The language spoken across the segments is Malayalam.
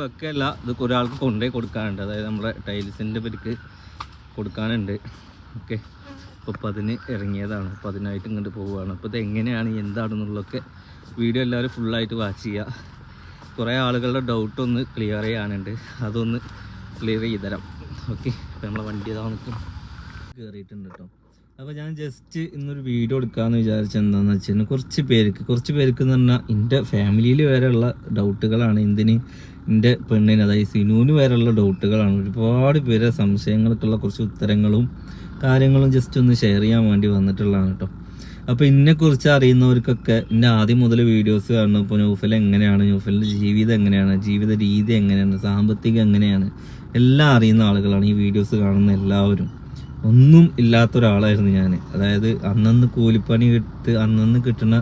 വെക്കല്ല. ഇത് ഒരാൾക്ക് കൊണ്ടുപോയി കൊടുക്കാനുണ്ട്. അതായത് നമ്മുടെ ടൈൽസിന്റെ പേർക്ക് കൊടുക്കാനുണ്ട്. ഓക്കെ. അപ്പോൾ അപ്പോൾ അതിന് ഇറങ്ങിയതാണ്. അപ്പോൾ അതിനായിട്ട് ഇങ്ങോട്ട് പോവുകയാണ്. അപ്പോൾ ഇത് എങ്ങനെയാണ് എന്താണെന്നുള്ളതൊക്കെ വീഡിയോ എല്ലാവരും ഫുള്ളായിട്ട് വാച്ച് ചെയ്യുക കുറേ ആളുകളുടെ ഡൗട്ടൊന്ന് ക്ലിയർ ചെയ്യാനുണ്ട്. അതൊന്ന് ക്ലിയർ ചെയ്ത് തരാം. ഓക്കെ. അപ്പോൾ നമ്മളെ വണ്ടി നിൽക്കും കയറിയിട്ടുണ്ട് കേട്ടോ അപ്പോൾ ഞാൻ ജസ്റ്റ് ഇന്നൊരു വീഡിയോ എടുക്കാമെന്ന് വിചാരിച്ചത് എന്താണെന്ന് വെച്ചാൽ കുറച്ച് പേർക്ക് കുറച്ച് പേർക്ക് എന്ന് പറഞ്ഞാൽ എന്റെ ഫാമിലിയിൽ വരെയുള്ള ഡൗട്ടുകളാണ് എന്തിന്? എന്റെ പെണ്ണിന് അതായത് സിനുവിന് വരെയുള്ള ഡൗട്ടുകളാണ് ഒരുപാട് പേരെ സംശയങ്ങൾക്കുള്ള കുറച്ച് ഉത്തരങ്ങളും കാര്യങ്ങളും ജസ്റ്റ് ഒന്ന് ഷെയർ ചെയ്യാൻ വേണ്ടി വന്നിട്ടുള്ളതാണ് കേട്ടോ അപ്പോൾ ഇതിനെക്കുറിച്ച് അറിയുന്നവർക്കൊക്കെ എന്റെ ആദ്യം മുതൽ വീഡിയോസ് കാണുന്നു ഇപ്പോൾ ന്യൂഫൽ എങ്ങനെയാണ്? ന്യൂഫലിന്റെ ജീവിതം എങ്ങനെയാണ്? ജീവിത രീതി എങ്ങനെയാണ്? സാമ്പത്തികം എങ്ങനെയാണ്? എല്ലാം അറിയുന്ന ആളുകളാണ് ഈ വീഡിയോസ് കാണുന്ന എല്ലാവരും. ഒന്നും ഇല്ലാത്ത ഒരാളായിരുന്നു ഞാൻ അതായത് അന്നന്ന് കൂലിപ്പണി എടുത്ത് അന്നന്ന് കിട്ടുന്ന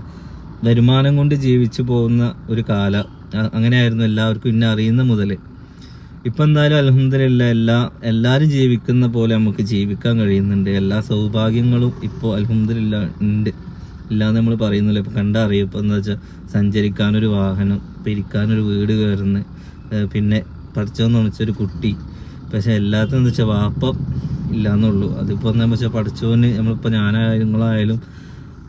വരുമാനം കൊണ്ട് ജീവിച്ചു പോകുന്ന ഒരു കാല. അങ്ങനെയായിരുന്നു എല്ലാവർക്കും ഇന്നെ അറിയുന്ന മുതൽ ഇപ്പം എന്തായാലും അലഹമ്മദില്ല എല്ലാ എല്ലാവരും ജീവിക്കുന്ന പോലെ നമുക്ക് ജീവിക്കാൻ കഴിയുന്നുണ്ട്. എല്ലാ സൗഭാഗ്യങ്ങളും ഇപ്പോൾ അലഹമ്മദില്ല ഉണ്ട്. ഇല്ലാന്ന് നമ്മൾ പറയുന്നില്ല. ഇപ്പം കണ്ടറിയും ഇപ്പം എന്താ വെച്ചാൽ സഞ്ചരിക്കാനൊരു വാഹനം പിരിക്കാനൊരു വീട് കയറുന്നത് പിന്നെ പഠിച്ചോന്ന് വെച്ചൊരു കുട്ടി. പക്ഷെ എല്ലാത്തിനും എന്താ വെച്ചാൽ വാപ്പ ഇല്ലാന്നുള്ളൂ. അതിപ്പോൾ എന്താ വെച്ചാൽ പഠിച്ചോന് നമ്മളിപ്പോൾ ഞാനായാലും നിങ്ങളായാലും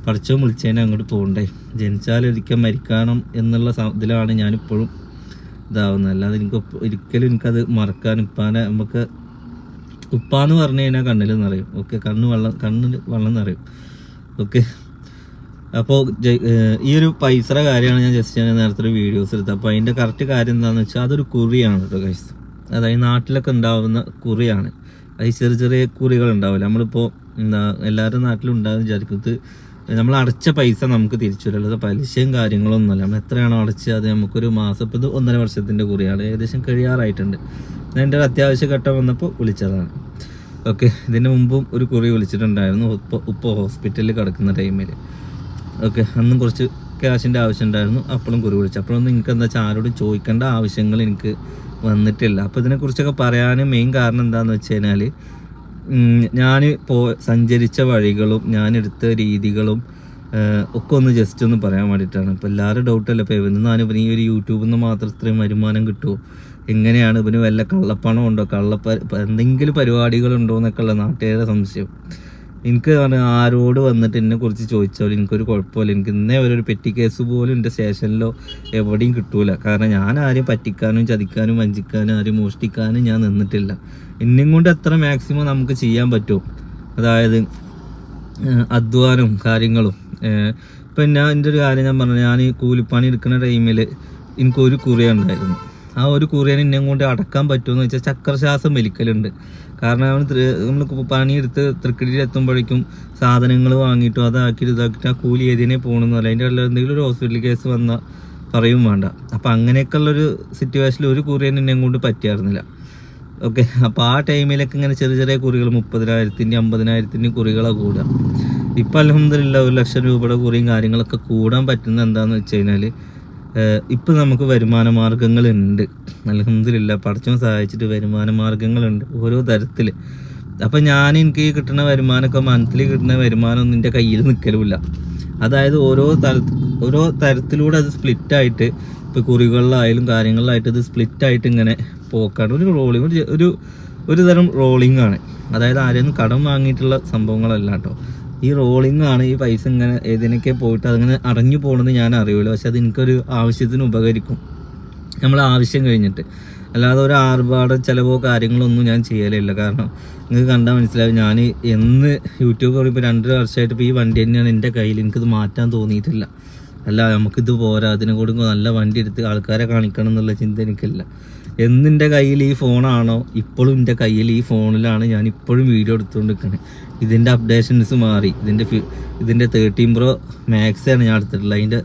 പഠിച്ചോൻ വിളിച്ചതിനെ അങ്ങോട്ട് പോകണ്ടേ ജനിച്ചാലൊരിക്കൽ മരിക്കണം എന്നുള്ള ഇതിലാണ് ഞാനിപ്പോഴും ഇതാവുന്നത്. അല്ലാതെ എനിക്ക് ഒരിക്കലും എനിക്കത് മറക്കാൻ ഉപ്പാനെ നമുക്ക് ഉപ്പാന്ന് പറഞ്ഞു കഴിഞ്ഞാൽ കണ്ണിൽ നിറയും. ഓക്കെ കണ്ണ് വെള്ളം കണ്ണിൽ വെള്ളം നിറയും. ഓക്കെ. അപ്പോൾ ഈ ഒരു പൈസയുടെ കാര്യമാണ് ഞാൻ ജസ്റ്റ് ഞാൻ നേരത്തെ ഒരു വീഡിയോസ് എടുത്തത്. അപ്പോൾ അതിന്റെ കറക്റ്റ് കാര്യം എന്താണെന്ന് വെച്ചാൽ അതൊരു കുറിയാണ് കേട്ടോ കൈസ് അതായത് നാട്ടിലൊക്കെ ഉണ്ടാവുന്ന കുറിയാണ്. അത് ചെറിയ ചെറിയ കുറികൾ ഉണ്ടാവില്ല നമ്മളിപ്പോൾ എന്താ എല്ലാവരുടെ നാട്ടിലും ഉണ്ടാകുന്ന വിചാരിക്കുന്നത് നമ്മൾ അടച്ച പൈസ നമുക്ക് തിരിച്ചു അല്ലാതെ പലിശയും കാര്യങ്ങളൊന്നുമല്ല. നമ്മൾ എത്രയാണോ അടച്ചത് അത് നമുക്കൊരു മാസം ഇപ്പോൾ ഇത് ഒന്നര വർഷത്തിന്റെ കുറിയാണ്. ഏകദേശം കഴിയാറായിട്ടുണ്ട്. ഞാൻ എന്റെ ഒരു അത്യാവശ്യ ഘട്ടം വന്നപ്പോൾ വിളിച്ചതാണ്. ഓക്കെ ഇതിന് മുമ്പും ഒരു കുറി വിളിച്ചിട്ടുണ്ടായിരുന്നു. ഇപ്പോൾ ഇപ്പോൾ ഹോസ്പിറ്റലിൽ കിടക്കുന്ന ടൈമിൽ ഓക്കെ അന്നും കുറച്ച് ക്യാഷിന്റെ ആവശ്യം ഉണ്ടായിരുന്നു. അപ്പോഴും കുറി വിളിച്ചു. അപ്പോഴൊന്നും നിങ്ങൾക്ക് എന്താ വെച്ചാൽ ആരോടും ചോദിക്കേണ്ട ആവശ്യങ്ങൾ എനിക്ക് വന്നിട്ടില്ല. അപ്പോൾ ഇതിനെക്കുറിച്ചൊക്കെ പറയാൻ മെയിൻ കാരണം എന്താണെന്ന് വെച്ച് കഴിഞ്ഞാൽ ഞാൻ പോ സഞ്ചരിച്ച വഴികളും ഞാൻ എടുത്ത രീതികളും ഒക്കെ ഒന്ന് ജസ്റ്റ് ഒന്ന് പറയാൻ വേണ്ടിയിട്ടാണ്. ഇപ്പോൾ എല്ലാവരും ഡൗട്ടല്ല ഇപ്പോൾ ഇവനാണ് ഇവന് ഈ ഒരു യൂട്യൂബിൽ നിന്ന് മാത്രം ഇത്രയും വരുമാനം കിട്ടുമോ എങ്ങനെയാണ് ഇവന് വല്ല കള്ളപ്പണം ഉണ്ടോ? കള്ളപ്പ എന്തെങ്കിലും പരിപാടികളുണ്ടോ എന്നൊക്കെയുള്ള നാട്ടുകാരുടെ സംശയം. എനിക്ക് ആരോട് വന്നിട്ട് എന്നെ കുറിച്ച് ചോദിച്ചാലും എനിക്കൊരു കുഴപ്പമില്ല. എനിക്ക് ഇന്നേ ഒരു പെറ്റി കേസ് പോലും എന്റെ സ്റ്റേഷനിലോ എവിടെയും കിട്ടൂല. കാരണം ഞാൻ ആരെയും പറ്റിക്കാനും ചതിക്കാനും വഞ്ചിക്കാനും ആരെയും മോഷ്ടിക്കാനും ഞാൻ നിന്നിട്ടില്ല. എന്നെയും കൊണ്ട് എത്ര മാക്സിമം നമുക്ക് ചെയ്യാൻ പറ്റുമോ അതായത് അധ്വാനവും കാര്യങ്ങളും. ഇപ്പം ഞാൻ എന്റെ ഒരു കാര്യം ഞാൻ പറഞ്ഞു ഞാൻ ഈ കൂലിപ്പണി എടുക്കുന്ന ടൈമിൽ എനിക്കൊരു കുറിയ ഉണ്ടായിരുന്നു. ആ ഒരു കുറിയൻ എന്നെ കൊണ്ട് അടക്കാൻ പറ്റുമെന്ന് വെച്ചാൽ ചക്രശ്വാസം വലിക്കലുണ്ട്. കാരണം അവൻ നമ്മൾ പണിയെടുത്ത് തൃക്കടിയിൽ എത്തുമ്പോഴേക്കും സാധനങ്ങൾ വാങ്ങിയിട്ടും അതാക്കിയിട്ട് ഇതാക്കിയിട്ട് ആ കൂലി ഏതിനെ പോകണമെന്ന് പറയാം അതിന്റെ ഉള്ള എന്തെങ്കിലും ഒരു ഹോസ്പിറ്റൽ കേസ് വന്നാൽ പറയും വേണ്ട. അപ്പം അങ്ങനെയൊക്കെയുള്ളൊരു സിറ്റുവേഷനിൽ ഒരു കുറിയൻ എന്നെ കൊണ്ട് പറ്റിയായിരുന്നില്ല. ഓക്കെ അപ്പോൾ ആ ടൈമിലൊക്കെ ഇങ്ങനെ ചെറിയ ചെറിയ കുറികൾ മുപ്പതിനായിരത്തിന്റെ അമ്പതിനായിരത്തിന്റെ കുറികളാണ് കൂടുക. ഇപ്പം അലഹമില്ല ഒരു ലക്ഷം രൂപയുടെ കുറിയും കാര്യങ്ങളൊക്കെ കൂടാൻ പറ്റുന്ന എന്താണെന്ന് വെച്ച് കഴിഞ്ഞാൽ ഇപ്പം നമുക്ക് വരുമാന മാർഗങ്ങളുണ്ട്. അലഹമില്ല പഠിച്ചും സഹായിച്ചിട്ട് വരുമാന മാർഗങ്ങളുണ്ട് ഓരോ തരത്തിൽ അപ്പം ഞാൻ എനിക്ക് കിട്ടുന്ന വരുമാനമൊക്കെ മന്ത്ലി കിട്ടുന്ന വരുമാനമൊന്നും എന്റെ കയ്യിൽ നിൽക്കലുമില്ല അതായത് ഓരോ തര ഓരോ തരത്തിലൂടെ അത് സ്പ്ലിറ്റായിട്ട് ഇപ്പോൾ കുറികളിലായാലും കാര്യങ്ങളിലായിട്ട് ഇത് സ്പ്ലിറ്റായിട്ട് ഇങ്ങനെ പോക്കാണ്. ഒരു റോളിങ് ഒരു ഒരു തരം റോളിംഗ് ആണ്. അതായത് ആരെയും കടം വാങ്ങിയിട്ടുള്ള സംഭവങ്ങളല്ല കേട്ടോ. ഈ റോളിംഗ് ആണ് ഈ പൈസ ഇങ്ങനെ ഏതിനൊക്കെ പോയിട്ട് അതിങ്ങനെ അടഞ്ഞു പോകണമെന്ന് ഞാൻ അറിയില്ല പക്ഷെ അത് എനിക്കൊരു ആവശ്യത്തിന് ഉപകരിക്കും. നമ്മൾ ആവശ്യം കഴിഞ്ഞിട്ട്. അല്ലാതെ ഒരു ആർഭാട ചിലവോ കാര്യങ്ങളൊന്നും ഞാൻ ചെയ്യലില്ല. കാരണം നിങ്ങൾക്ക് കണ്ടാൽ മനസ്സിലാവും ഞാൻ എന്ന് യൂട്യൂബ് ഇപ്പോൾ രണ്ടര വർഷമായിട്ട് ഇപ്പോൾ ഈ വണ്ടി തന്നെയാണ് എന്റെ കയ്യിൽ. എനിക്കിത് മാറ്റാൻ തോന്നിയിട്ടില്ല. അല്ല നമുക്കിത് പോരാ. അതിനെ കൊടുക്കുമ്പോൾ നല്ല വണ്ടി എടുത്ത് ആൾക്കാരെ കാണിക്കണം എന്നുള്ള ചിന്ത എനിക്കില്ല. എന്നിന്റെ കയ്യിൽ ഈ ഫോണാണോ ഇപ്പോഴും എന്റെ കയ്യിൽ ഈ ഫോണിലാണ് ഞാൻ ഇപ്പോഴും വീഡിയോ എടുത്തുകൊണ്ട് നിൽക്കുന്നത് ഇതിന്റെ അപ്ഡേഷൻസ് മാറി. ഇതിന്റെ ഇതിന്റെ തേർട്ടീൻ പ്രോ മാക്സാണ് ഞാൻ എടുത്തിട്ടുള്ളത്. അതിന്റെ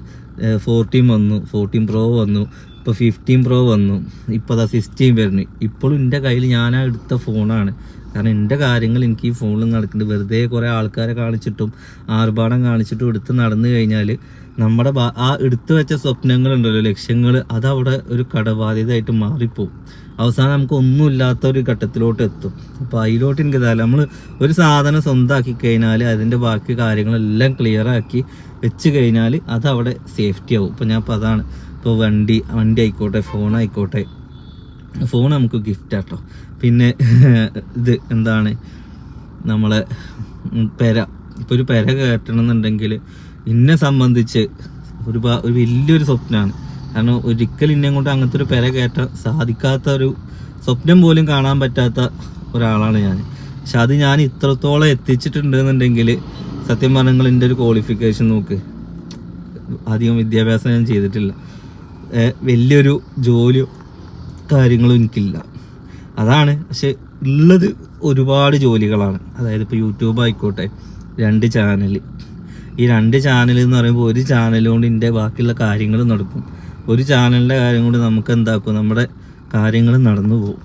ഫോർട്ടീൻ വന്നു. ഫോർട്ടീൻ പ്രോ വന്നു. ഇപ്പോൾ ഫിഫ്റ്റീൻ പ്രോ വന്നു. ഇപ്പോൾ അതാ സിക്സ്റ്റീൻ വരുന്നു. ഇപ്പോഴും എന്റെ കയ്യിൽ ഞാൻ എടുത്ത ഫോണാണ്. കാരണം എന്റെ കാര്യങ്ങൾ എനിക്ക് ഈ ഫോണിൽ നടക്കുന്നുണ്ട്. വെറുതെ കുറേ ആൾക്കാരെ കാണിച്ചിട്ടും ആർഭാടം കാണിച്ചിട്ടും എടുത്ത് നടന്നു കഴിഞ്ഞാൽ നമ്മുടെ ആ എടുത്തു വെച്ച സ്വപ്നങ്ങളുണ്ടല്ലോ ലക്ഷ്യങ്ങൾ അതവിടെ ഒരു കടബാധ്യതയായിട്ട് മാറിപ്പോവും. അവസാനം നമുക്ക് ഒന്നുമില്ലാത്ത ഒരു ഘട്ടത്തിലോട്ട് എത്തും. അപ്പോൾ അതിലോട്ട് എനിക്ക് തരാം നമ്മൾ ഒരു സാധനം സ്വന്തമാക്കി കഴിഞ്ഞാൽ അതിന്റെ ബാക്കി കാര്യങ്ങളെല്ലാം ക്ലിയർ ആക്കി വെച്ച് കഴിഞ്ഞാൽ അതവിടെ സേഫ്റ്റി ആവും. ഇപ്പോൾ ഞാൻ ഇപ്പോൾ അതാണ്. ഇപ്പോൾ വണ്ടി വണ്ടി ആയിക്കോട്ടെ ഫോൺ ആയിക്കോട്ടെ. ഫോൺ നമുക്ക് ഗിഫ്റ്റ് ആട്ടോ. പിന്നെ ഇത് എന്താണ്? നമ്മളെ പെര. ഇപ്പോൾ ഒരു പെര കയറ്റണം എന്നുണ്ടെങ്കിൽ എന്നെ സംബന്ധിച്ച് ഒരു ഒരു വലിയൊരു സ്വപ്നമാണ് കാരണം ഒരിക്കലും ഇന്നെ കൊണ്ട് അങ്ങനത്തെ ഒരു പെര കയറ്റാൻ സാധിക്കാത്ത ഒരു സ്വപ്നം പോലും കാണാൻ പറ്റാത്ത ഒരാളാണ് ഞാൻ പക്ഷെ അത് ഞാൻ ഇത്രത്തോളം എത്തിച്ചിട്ടുണ്ട് എന്നുണ്ടെങ്കിൽ സത്യം പറഞ്ഞാൽ എന്റെ ഒരു ക്വാളിഫിക്കേഷൻ നോക്ക്. അധികം വിദ്യാഭ്യാസം ഞാൻ ചെയ്തിട്ടില്ല. വലിയൊരു ജോലിയോ കാര്യങ്ങളും എനിക്കില്ല. അതാണ്. പക്ഷെ ഉള്ളത് ഒരുപാട് ജോലികളാണ്. അതായത് ഇപ്പോൾ യൂട്യൂബ് ആയിക്കോട്ടെ രണ്ട് ചാനൽ ഈ രണ്ട് ചാനൽ എന്ന് പറയുമ്പോൾ ഒരു ചാനലുകൊണ്ട് കൊണ്ട് എന്റെ ബാക്കിയുള്ള കാര്യങ്ങൾ നടക്കും. ഒരു ചാനലിന്റെ കാര്യം കൊണ്ട് നമുക്ക് എന്താക്കും? നമ്മുടെ കാര്യങ്ങൾ നടന്നു പോകും.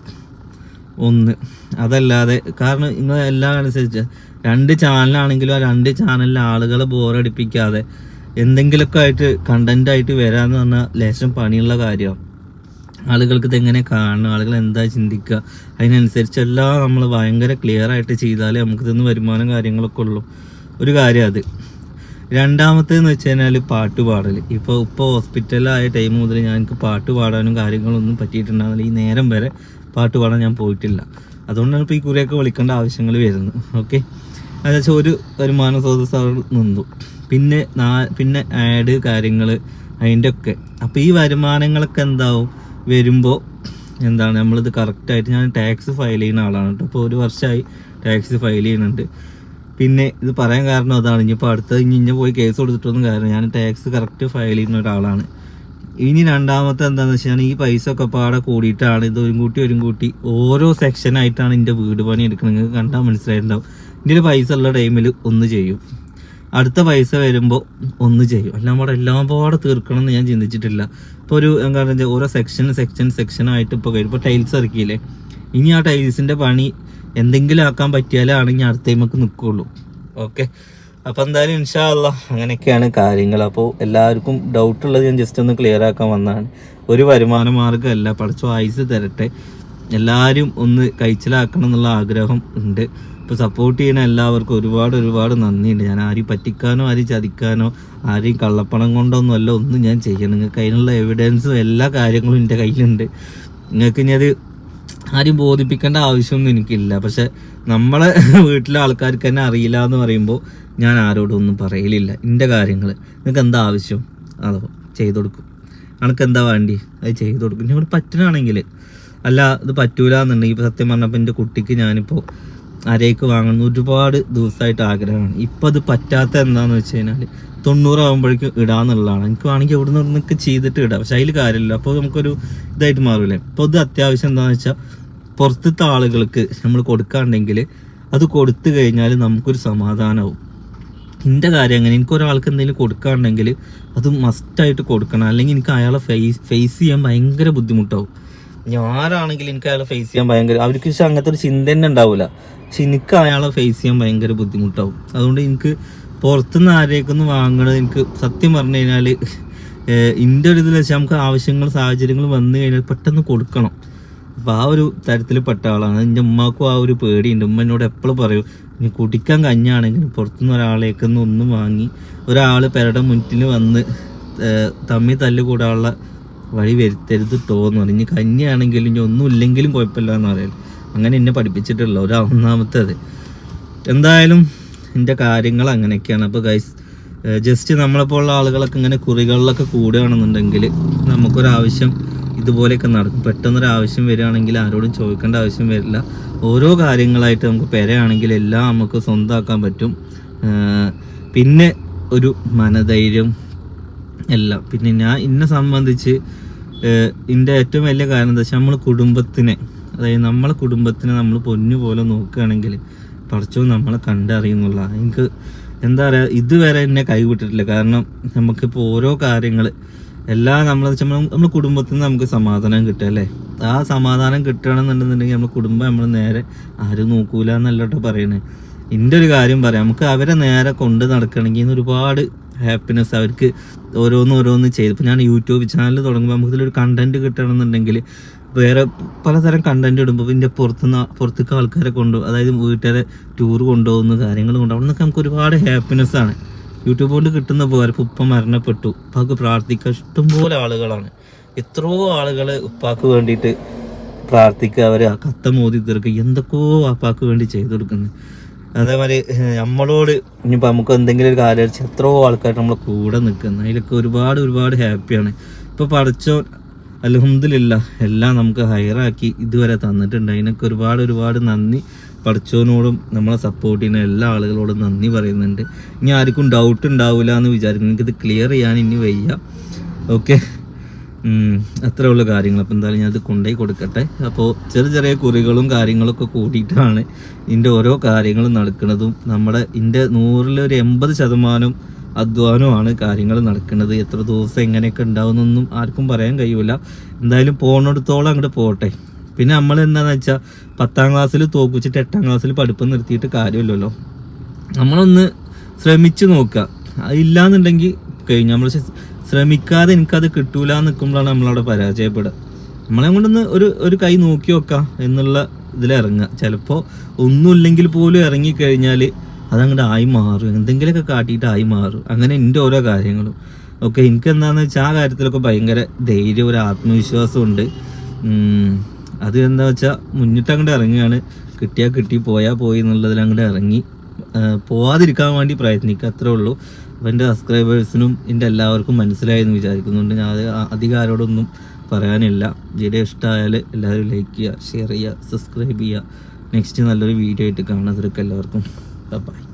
ഒന്ന് അതല്ലാതെ കാരണം നിങ്ങൾ എല്ലാം അനുസരിച്ച് രണ്ട് ചാനലാണെങ്കിലും ആ രണ്ട് ചാനലിലെ ആളുകളെ ബോറടിപ്പിക്കാതെ എന്തെങ്കിലുമൊക്കെ ആയിട്ട് കണ്ടന്റ് ആയിട്ട് വരാമെന്ന് പറഞ്ഞാൽ ലേശം പണിയുള്ള കാര്യമാണ് ആളുകൾക്ക് എങ്ങനെ കാണണം? ആളുകൾ എന്താ ചിന്തിക്കുക അതിനനുസരിച്ച് എല്ലാം നമ്മൾ ഭയങ്കര ക്ലിയർ ആയിട്ട് ചെയ്താലേ നമുക്ക് ഇതൊന്ന് വരുമാനം കാര്യങ്ങളൊക്കെ ഉള്ളൂ. ഒരു കാര്യം അത്. രണ്ടാമത്തേന്ന് വെച്ച് കഴിഞ്ഞാൽ പാട്ട് പാടൽ ഇപ്പോൾ ഇപ്പോൾ ഹോസ്പിറ്റലായ ടൈം മുതൽ ഞാൻ എനിക്ക് പാട്ട് പാടാനും കാര്യങ്ങളൊന്നും പറ്റിയിട്ടുണ്ടാകുന്നില്ല ഈ നേരം വരെ പാട്ട് പാടാൻ ഞാൻ പോയിട്ടില്ല. അതുകൊണ്ടാണ് ഇപ്പോൾ ഈ കുറിയൊക്കെ വിളിക്കേണ്ട ആവശ്യങ്ങൾ വരുന്നത്. ഓക്കെ എന്നുവെച്ചാൽ ഒരു വരുമാന സ്രോതസ് അവിടെ നിന്നു. പിന്നെ നാ- പിന്നെ ആഡ് കാര്യങ്ങൾ അതിന്റെ ഒക്കെ അപ്പോൾ ഈ വരുമാനങ്ങളൊക്കെ എന്താവും? വരുമ്പോൾ എന്താണ്? നമ്മളിത് കറക്റ്റായിട്ട് ഞാൻ ടാക്സ് ഫയൽ ചെയ്യുന്ന ആളാണ് കേട്ടോ. ഇപ്പോൾ ഒരു വർഷമായി ടാക്സ് ഫയൽ ചെയ്യുന്നുണ്ട്. പിന്നെ ഇത് പറയാൻ കാരണം അതാണ്. ഇനിയിപ്പോൾ അടുത്ത ഇനി ഇഞ്ഞ പോയി കേസ് കൊടുത്തിട്ടൊന്നും കാരണം ഞാൻ ടാക്സ് കറക്റ്റ് ഫയൽ ചെയ്യുന്ന ഒരാളാണ്. ഇനി രണ്ടാമത്തെ എന്താണെന്ന് വെച്ചാൽ ഈ പൈസ ഒക്കെ പാടെ കൂടിയിട്ടാണ് ഇത് ഒരു കൂട്ടി ഒരു കൂട്ടി ഓരോ സെക്ഷനായിട്ടാണ് എന്റെ വീട് പണി എടുക്കുന്നത്. നിങ്ങൾക്ക് കണ്ടാൽ മനസ്സിലായിട്ടുണ്ടാവും. ഇതിന്റെ പൈസ ഉള്ള ടൈമിൽ ഒന്ന് ചെയ്യും. അടുത്ത പൈസ വരുമ്പോൾ ഒന്ന് ചെയ്യും. എല്ലാം പാടെ എല്ലാം പാടെ തീർക്കണം എന്ന് ഞാൻ ചിന്തിച്ചിട്ടില്ല. ഇപ്പോൾ ഒരു എന്താ പറയുക ഓരോ സെക്ഷൻ സെക്ഷൻ സെക്ഷനായിട്ട് ഇപ്പോൾ കഴിയും ഇപ്പോൾ ടൈൽസ് ഇറക്കിയില്ലേ? ഇനി ആ ടൈൽസിന്റെ പണി എന്തെങ്കിലും ആക്കാൻ പറ്റിയാലാണെങ്കിൽ അടുത്ത ടൈമൊക്കെ നിൽക്കുള്ളൂ ഓക്കെ അപ്പോൾ എന്തായാലും ഇൻഷാല്ല അങ്ങനെയൊക്കെയാണ് കാര്യങ്ങൾ. അപ്പോൾ എല്ലാവർക്കും ഡൗട്ട് ഉള്ളത് ഞാൻ ജസ്റ്റ് ഒന്ന് ക്ലിയർ ആക്കാൻ വന്നതാണ്. ഒരു വരുമാന മാർഗമല്ല. പഠിച്ചോ ആയുസ് തരട്ടെ. എല്ലാവരും ഒന്ന് കഴിച്ചിലാക്കണം എന്നുള്ള ആഗ്രഹം ഉണ്ട്. ഇപ്പോൾ സപ്പോർട്ട് ചെയ്യുന്ന എല്ലാവർക്കും ഒരുപാട് ഒരുപാട് നന്ദിയുണ്ട്. ഞാൻ ആരെയും പറ്റിക്കാനോ ആരെയും ചതിക്കാനോ ആരെയും കള്ളപ്പണം കൊണ്ടൊന്നും അല്ല ഒന്നും ഞാൻ ചെയ്യണം. നിങ്ങൾക്ക് അതിനുള്ള എവിഡൻസും എല്ലാ കാര്യങ്ങളും എന്റെ കയ്യിലുണ്ട്. നിങ്ങൾക്ക് ഇനി അത് ആരും ബോധിപ്പിക്കേണ്ട ആവശ്യമൊന്നും എനിക്കില്ല. പക്ഷെ നമ്മളെ വീട്ടിലെ ആൾക്കാർക്ക് തന്നെ അറിയില്ല എന്ന് പറയുമ്പോൾ ഞാൻ ആരോടും ഒന്നും പറയലില്ല. എന്റെ കാര്യങ്ങൾ നിങ്ങൾക്ക് എന്താ ആവശ്യം? അതോ ചെയ്തു കൊടുക്കും. അനക്ക് എന്താ വേണ്ടി? അത് ചെയ്തു കൊടുക്കും. നിങ്ങൾ പറ്റണമാണെങ്കിൽ അല്ല ഇത് പറ്റൂല എന്നുണ്ടെങ്കിൽ ഇപ്പോൾ സത്യം പറഞ്ഞപ്പോൾ എന്റെ കുട്ടിക്ക് ഞാനിപ്പോൾ അരയ്ക്ക് വാങ്ങുന്ന ഒരുപാട് ദിവസമായിട്ട് ആഗ്രഹമാണ്. ഇപ്പം അത് പറ്റാത്ത എന്താണെന്ന് വെച്ച് കഴിഞ്ഞാൽ തൊണ്ണൂറാകുമ്പോഴേക്കും ഇടാന്നുള്ളതാണ് എനിക്ക് വേണമെങ്കിൽ എവിടെ നിന്നൊക്കെ ചെയ്തിട്ട് ഇടാം. പക്ഷേ അതിൽ കാര്യമില്ല. അപ്പോൾ നമുക്കൊരു ഇതായിട്ട് മാറില്ലേ അപ്പോൾ ഇത് അത്യാവശ്യം എന്താണെന്ന് വെച്ചാൽ പുറത്തത്തെ ആളുകൾക്ക് നമ്മൾ കൊടുക്കാണ്ടെങ്കിൽ അത് കൊടുത്തു കഴിഞ്ഞാൽ നമുക്കൊരു സമാധാനമാവും എന്റെ കാര്യം അങ്ങനെ എനിക്ക് ഒരാൾക്ക് എന്തെങ്കിലും കൊടുക്കാണ്ടെങ്കിൽ അത് മസ്റ്റായിട്ട് കൊടുക്കണം. അല്ലെങ്കിൽ എനിക്ക് അയാളെ ഫേസ് ഫേസ് ചെയ്യാൻ ഭയങ്കര ബുദ്ധിമുട്ടാവും. ഞാനാണെങ്കിൽ എനിക്ക് അയാളെ ഫേസ് ചെയ്യാൻ ഭയങ്കര അവർക്ക് പക്ഷെ അങ്ങനത്തെ ഒരു ചിന്ത തന്നെ ഉണ്ടാവില്ല. പക്ഷെ എനിക്ക് അയാളെ ഫേസ് ചെയ്യാൻ ഭയങ്കര ബുദ്ധിമുട്ടാവും. അതുകൊണ്ട് എനിക്ക് പുറത്തുനിന്ന് ആരേക്കൊന്നും വാങ്ങണത് എനിക്ക് സത്യം പറഞ്ഞു കഴിഞ്ഞാൽ എന്റെ ഒരു ഇതിൽ വെച്ചാൽ നമുക്ക് ആവശ്യങ്ങൾ സാഹചര്യങ്ങൾ വന്നു കഴിഞ്ഞാൽ പെട്ടെന്ന് കൊടുക്കണം. അപ്പോൾ ആ ഒരു തരത്തിൽ പെട്ട ആളാണ്. എന്റെ ഉമ്മാക്കും ആ ഒരു പേടിയുണ്ട് ഉമ്മ എന്നോട് എപ്പോഴും പറയും ഇനി കുടിക്കാൻ കഞ്ഞാണെങ്കിൽ പുറത്തുനിന്ന് ഒരാളേക്ക് ഒന്നും വാങ്ങി ഒരാൾ പെരയുടെ മുന്നിൽ വന്ന് തമ്മി തല്ല് കൂടാനുള്ള വഴി വരുത്തരുത് തോന്നു പറയും. ഇനി കഞ്ഞിയാണെങ്കിലും ഇനി ഒന്നും ഇല്ലെങ്കിലും കുഴപ്പമില്ല എന്ന് പറയൽ. അങ്ങനെ എന്നെ പഠിപ്പിച്ചിട്ടുള്ള ഒരു ഒന്നാമത്തേത് എന്തായാലും എന്റെ കാര്യങ്ങൾ അങ്ങനെയൊക്കെയാണ്. അപ്പോൾ ഗൈസ് ജസ്റ്റ് നമ്മളെപ്പോലുള്ള ആളുകളൊക്കെ ഇങ്ങനെ കുറികളിലൊക്കെ കൂടുകയാണെന്നുണ്ടെങ്കിൽ നമുക്കൊരാവശ്യം ഇതുപോലെയൊക്കെ നടക്കും. പെട്ടെന്നൊരു ആവശ്യം വരികയാണെങ്കിൽ ആരോടും ചോദിക്കേണ്ട ആവശ്യം വരില്ല. ഓരോ കാര്യങ്ങളായിട്ട് നമുക്ക് പെരയാണെങ്കിൽ എല്ലാം നമുക്ക് സ്വന്തമാക്കാൻ പറ്റും. പിന്നെ ഒരു മനധൈര്യം എല്ലാം. പിന്നെ ഞാൻ എന്നെ സംബന്ധിച്ച് എന്റെ ഏറ്റവും വലിയ കാരണം എന്താ വെച്ചാൽ നമ്മൾ കുടുംബത്തിനെ അതായത് നമ്മളെ കുടുംബത്തിനെ നമ്മൾ പൊന്നു പോലെ നോക്കുകയാണെങ്കിൽ പടച്ചോ നമ്മളെ കണ്ടറിയുന്നുള്ള എനിക്ക് എന്താ പറയുക ഇതുവരെ എന്നെ കൈവിട്ടിട്ടില്ല. കാരണം നമുക്കിപ്പോൾ ഓരോ കാര്യങ്ങൾ എല്ലാം നമ്മൾ നമ്മൾ കുടുംബത്തിൽ നിന്ന് നമുക്ക് സമാധാനം കിട്ടുക അല്ലേ? ആ സമാധാനം കിട്ടണമെന്നുണ്ടെന്നുണ്ടെങ്കിൽ നമ്മൾ കുടുംബം നമ്മൾ നേരെ ആരും നോക്കൂല എന്നല്ലോട്ടോ പറയണേ. എന്റെ ഒരു കാര്യം പറയാം നമുക്ക് അവരെ നേരെ കൊണ്ട് നടക്കണമെങ്കിൽ ഒരുപാട് ഹാപ്പിനെസ് അവർക്ക് ഓരോന്ന് ഓരോന്ന് ചെയ്ത്. ഇപ്പോൾ ഞാൻ യൂട്യൂബ് ചാനൽ തുടങ്ങുമ്പോൾ നമുക്ക് ഇതിലൊരു കണ്ടന്റ് കിട്ടണമെന്നുണ്ടെങ്കിൽ വേറെ പലതരം കണ്ടന്റ് ഇടുമ്പോൾ ഇതിന്റെ പുറത്തുനിന്ന് പുറത്തേക്ക് ആൾക്കാരെ കൊണ്ടുപോകും അതായത് വീട്ടുകാരെ ടൂർ കൊണ്ടുപോകുന്ന കാര്യങ്ങൾ കൊണ്ടുപോകും. അവിടെ നിന്നൊക്കെ നമുക്ക് ഒരുപാട് ഹാപ്പിനെസ് ആണ്. യൂട്യൂബ് കൊണ്ട് കിട്ടുന്ന പോലെ ഉപ്പ മരണപ്പെട്ടു. ഉപ്പാക്ക് പ്രാർത്ഥിക്കാൻ ഇഷ്ടംപോലെ ആളുകളാണ്. എത്രയോ ആളുകൾ ഉപ്പാക്ക് വേണ്ടിയിട്ട് പ്രാർത്ഥിക്കുക അവർ ആ കത്ത മോദി തീർക്കുക എന്തൊക്കെയോ ഉപ്പാക്ക് വേണ്ടി ചെയ്തു കൊടുക്കുന്നത് അതേമാതിരി നമ്മളോട് ഇനിയിപ്പോൾ നമുക്ക് എന്തെങ്കിലും ഒരു വെച്ചാൽ എത്രയോ ആൾക്കാർ നമ്മളെ കൂടെ നിൽക്കുന്നത് അതിലൊക്കെ ഒരുപാട് ഒരുപാട് ഹാപ്പിയാണ് ഇപ്പോൾ പഠിച്ചോ അലഹമില്ല എല്ലാം നമുക്ക് ഹയറാക്കി ഇതുവരെ തന്നിട്ടുണ്ട്. അതിനൊക്കെ ഒരുപാട് ഒരുപാട് നന്ദി. പഠിച്ചവനോടും നമ്മളെ സപ്പോർട്ട് ചെയ്യുന്ന എല്ലാ ആളുകളോടും നന്ദി പറയുന്നുണ്ട്. ഇനി ആർക്കും ഡൗട്ട് ഉണ്ടാവില്ല എന്ന് വിചാരിക്കുന്നു. എനിക്കിത് ക്ലിയർ ചെയ്യാൻ ഇനി വയ്യ. ഓക്കെ അത്രേ ഉള്ള കാര്യങ്ങൾ. അപ്പോൾ എന്തായാലും ഞാനത് കൊണ്ടുപോയി കൊടുക്കട്ടെ. അപ്പോൾ ചെറിയ ചെറിയ കുറികളും കാര്യങ്ങളൊക്കെ കൂട്ടിയിട്ടാണ് ഇതിന്റെ ഓരോ കാര്യങ്ങളും നടക്കുന്നതും. നമ്മുടെ ഇതിന്റെ നൂറിലൊരു എൺപത് ശതമാനം അധ്വാനമാണ് കാര്യങ്ങൾ നടക്കുന്നത്. എത്ര ദിവസം എങ്ങനെയൊക്കെ ഉണ്ടാവുന്നൊന്നും ആർക്കും പറയാൻ കഴിയില്ല എന്തായാലും പോകണടത്തോളം അങ്ങോട്ട് പോട്ടെ. പിന്നെ നമ്മൾ എന്താണെന്ന് വെച്ചാൽ പത്താം ക്ലാസ്സിൽ തോപ്പിച്ചിട്ട് എട്ടാം ക്ലാസ്സിൽ പഠിപ്പ് നിർത്തിയിട്ട് കാര്യമില്ലല്ലോ. നമ്മളൊന്ന് ശ്രമിച്ചു നോക്കുക അതില്ലാന്നുണ്ടെങ്കിൽ കഴിഞ്ഞു. നമ്മൾ ശ്രമിക്കാതെ എനിക്കത് കിട്ടൂല നിൽക്കുമ്പോഴാണ് നമ്മളവിടെ പരാജയപ്പെടുക. നമ്മളെ കൊണ്ടൊന്ന് ഒരു ഒരു കൈ നോക്കി നോക്കാം എന്നുള്ള ഇതിലിറങ്ങുക ചിലപ്പോൾ ഒന്നുമില്ലെങ്കിൽ പോലും ഇറങ്ങിക്കഴിഞ്ഞാൽ അതങ്ങോട്ട് ആയി മാറും. എന്തെങ്കിലുമൊക്കെ കാട്ടിയിട്ട് ആയി മാറും. അങ്ങനെ എന്റെ ഓരോ കാര്യങ്ങളും. ഓക്കെ എനിക്ക് എന്താണെന്ന് വെച്ചാൽ ആ കാര്യത്തിലൊക്കെ ഭയങ്കര ധൈര്യം ഒരു ആത്മവിശ്വാസം ഉണ്ട് ഉം, അത് എന്താ വെച്ചാൽ മുന്നിട്ട് അങ്ങോട്ട് ഇറങ്ങുകയാണ് കിട്ടിയാൽ കിട്ടി പോയാൽ പോയി എന്നുള്ളതിൽ അങ്ങോട്ട് ഇറങ്ങി. പോവാതിരിക്കാൻ വേണ്ടി പ്രയത്നിക്കുക അത്രേ ഉള്ളൂ. അപ്പോൾ എന്റെ സബ്സ്ക്രൈബേഴ്സിനും എന്റെ എല്ലാവർക്കും മനസ്സിലായെന്ന് വിചാരിക്കുന്നുണ്ട്. ഞാൻ അത് അധികാരോടൊന്നും പറയാനില്ല. വീഡിയോ ഇഷ്ടമായാൽ എല്ലാവരും ലൈക്ക് ചെയ്യുക ഷെയർ ചെയ്യുക സബ്സ്ക്രൈബ് ചെയ്യുക. നെക്സ്റ്റ് നല്ലൊരു വീഡിയോ ആയിട്ട് കാണാൻ എല്ലാവർക്കും. ബൈ